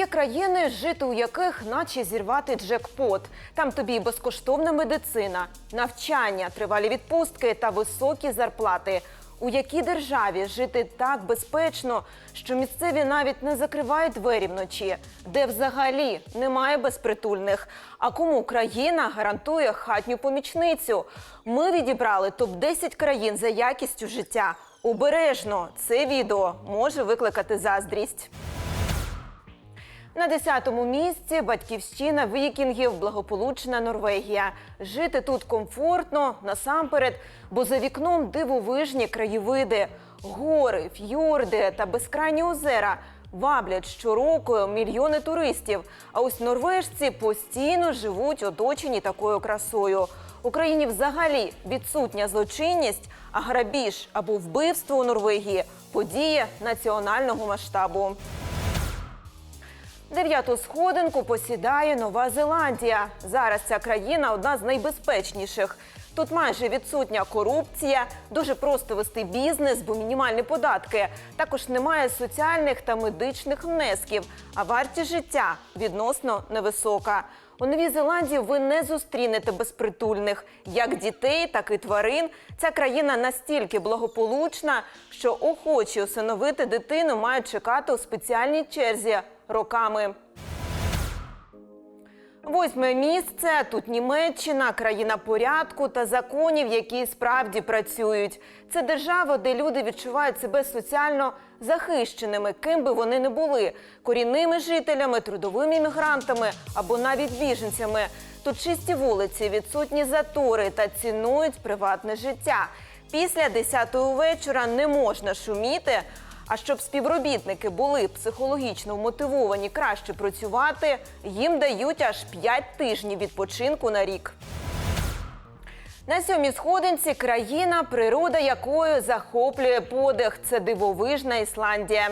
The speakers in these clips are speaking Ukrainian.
Є країни, жити у яких наче зірвати джекпот. Там тобі безкоштовна медицина, навчання, тривалі відпустки та високі зарплати. У якій державі жити так безпечно, що місцеві навіть не закривають двері вночі, де взагалі немає безпритульних. А кому країна гарантує хатню помічницю? Ми відібрали топ 10 країн за якістю життя. Обережно це відео може викликати заздрість. На 10-му місці батьківщина вікінгів, благополучна Норвегія. Жити тут комфортно насамперед, бо за вікном дивовижні краєвиди, гори, фьорди та безкрайні озера. Ваблять щороку мільйони туристів. А ось норвежці постійно живуть оточені такою красою. Україні взагалі відсутня злочинність, а грабіж або вбивство у Норвегії подія національного масштабу. Дев'яту сходинку посідає Нова Зеландія. Зараз ця країна одна з найбезпечніших. Тут майже відсутня корупція, дуже просто вести бізнес, бо мінімальні податки. Також немає соціальних та медичних внесків, а вартість життя відносно невисока. У Новій Зеландії ви не зустрінете безпритульних як дітей, так і тварин. Ця країна настільки благополучна, що охочі усиновити дитину мають чекати у спеціальній черзі роками. Восьме місце тут Німеччина, країна порядку та законів, які справді працюють. Це держава, де люди відчувають себе соціально захищеними, ким би вони не були корінними жителями, трудовими іммігрантами або навіть біженцями. Тут чисті вулиці, відсутні затори та цінують приватне життя. Після 10-ї вечора не можна шуміти. А щоб співробітники були психологічно вмотивовані краще працювати, їм дають аж 5 тижнів відпочинку на рік. На сьомій сходинці країна, природа якої захоплює подих. Це дивовижна Ісландія.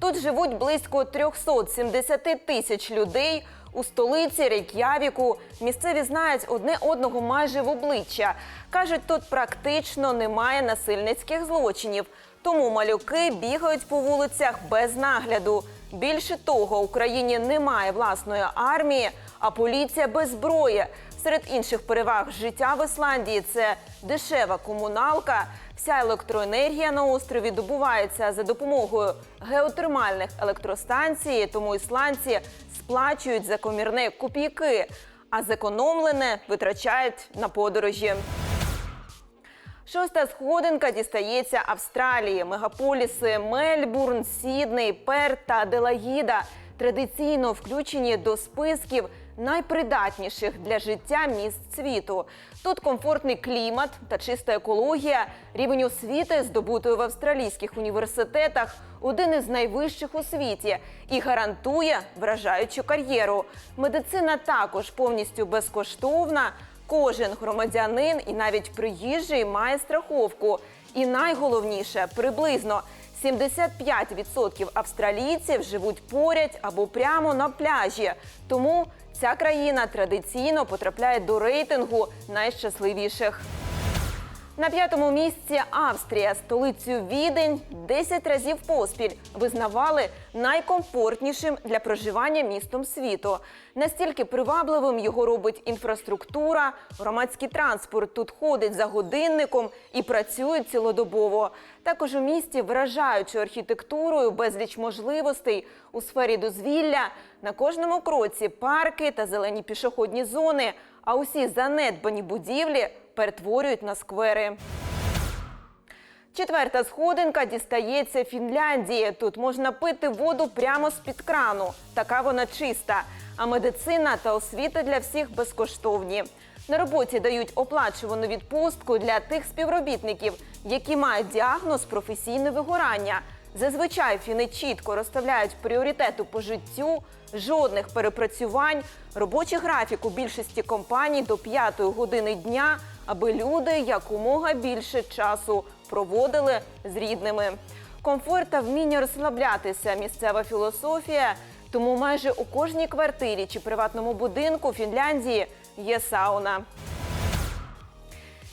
Тут живуть близько 370 тисяч людей. У столиці Рейк'явіку місцеві знають одне одного майже в обличчя. Кажуть, тут практично немає насильницьких злочинів. Тому малюки бігають по вулицях без нагляду. Більше того, в Україні немає власної армії, а поліція без зброї. Серед інших переваг життя в Ісландії це дешева комуналка. Вся електроенергія на острові добувається за допомогою геотермальних електростанцій, тому ісландці сплачують за комірне копійки, а зекономлене витрачають на подорожі. Шоста сходинка дістається Австралії. Мегаполіси Мельбурн, Сідней, Перт та Делагіда традиційно включені до списків найпридатніших для життя місць світу. Тут комфортний клімат та чиста екологія, рівень освіти, здобутої в австралійських університетах, один із найвищих у світі і гарантує вражаючу кар'єру. Медицина також повністю безкоштовна. Кожен громадянин і навіть приїжджий має страховку. І найголовніше, приблизно 75% австралійців живуть поряд або прямо на пляжі. Тому ця країна традиційно потрапляє до рейтингу найщасливіших. На п'ятому місці Австрія, столицю Відень 10 разів поспіль визнавали найкомфортнішим для проживання містом світу. Настільки привабливим його робить інфраструктура, громадський транспорт тут ходить за годинником і працює цілодобово. Також у місті вражаючою архітектурою безліч можливостей у сфері дозвілля. На кожному кроці парки та зелені пішохідні зони. А усі занедбані будівлі перетворюють на сквери. Четверта сходинка дістається Фінляндії. Тут можна пити воду прямо з-під крану. Така вона чиста. А медицина та освіта для всіх безкоштовні. На роботі дають оплачувану відпустку для тих співробітників, які мають діагноз професійне вигорання. Зазвичай фіни чітко розставляють пріоритети по життю, жодних перепрацювань, робочий графік у більшості компаній до п'ятої години дня, аби люди якомога більше часу проводили з рідними. Комфорт та вміння розслаблятися місцева філософія. Тому майже у кожній квартирі чи приватному будинку Фінляндії є сауна.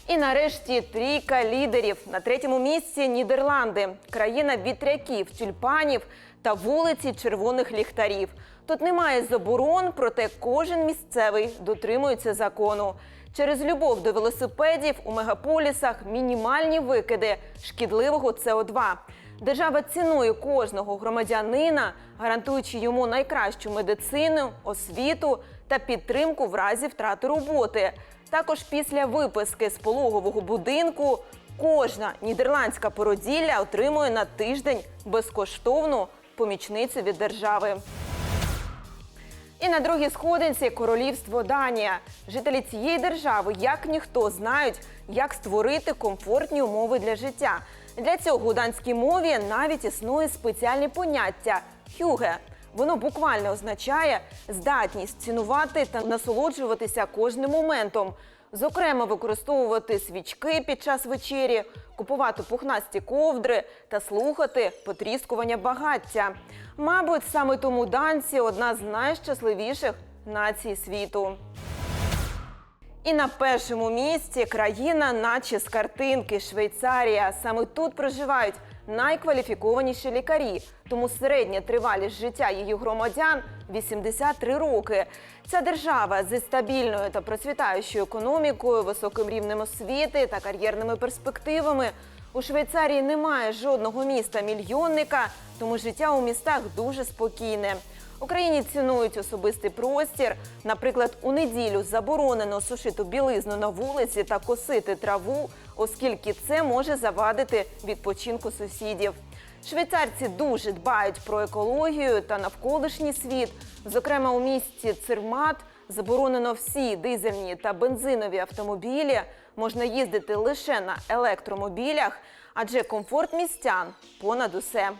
І нарешті трійка лідерів. На третьому місці Нідерланди, країна вітряків, тюльпанів та вулиці червоних ліхтарів. Тут немає заборон, проте кожен місцевий дотримується закону. Через любов до велосипедів у мегаполісах мінімальні викиди шкідливого СО2. Держава цінує кожного громадянина, гарантуючи йому найкращу медицину, освіту та підтримку в разі втрати роботи. Також після виписки з пологового будинку кожна нідерландська породілля отримує на тиждень безкоштовну помічницю від держави. І на другій сходинці королівство Данія. Жителі цієї держави, як ніхто, знають, як створити комфортні умови для життя. Для цього у данській мові навіть існує спеціальне поняття хюге. Воно буквально означає здатність цінувати та насолоджуватися кожним моментом. Зокрема, використовувати свічки під час вечері, купувати пухнасті ковдри та слухати потріскування багаття. Мабуть, саме тому данці одна з найщасливіших націй світу. І на першому місці країна, наче з картинки Швейцарія. Саме тут проживають найкваліфікованіші лікарі. Тому середня тривалість життя її громадян 83 роки. Ця держава зі стабільною та процвітаючою економікою, високим рівнем освіти та кар'єрними перспективами. У Швейцарії немає жодного міста мільйонника, тому життя у містах дуже спокійне. Україні цінують особистий простір. Наприклад, у неділю заборонено сушити білизну на вулиці та косити траву, оскільки це може завадити відпочинку сусідів. Швейцарці дуже дбають про екологію та навколишній світ. Зокрема, у місті Цирмат заборонено всі дизельні та бензинові автомобілі. Можна їздити лише на електромобілях, адже комфорт містян понад усе.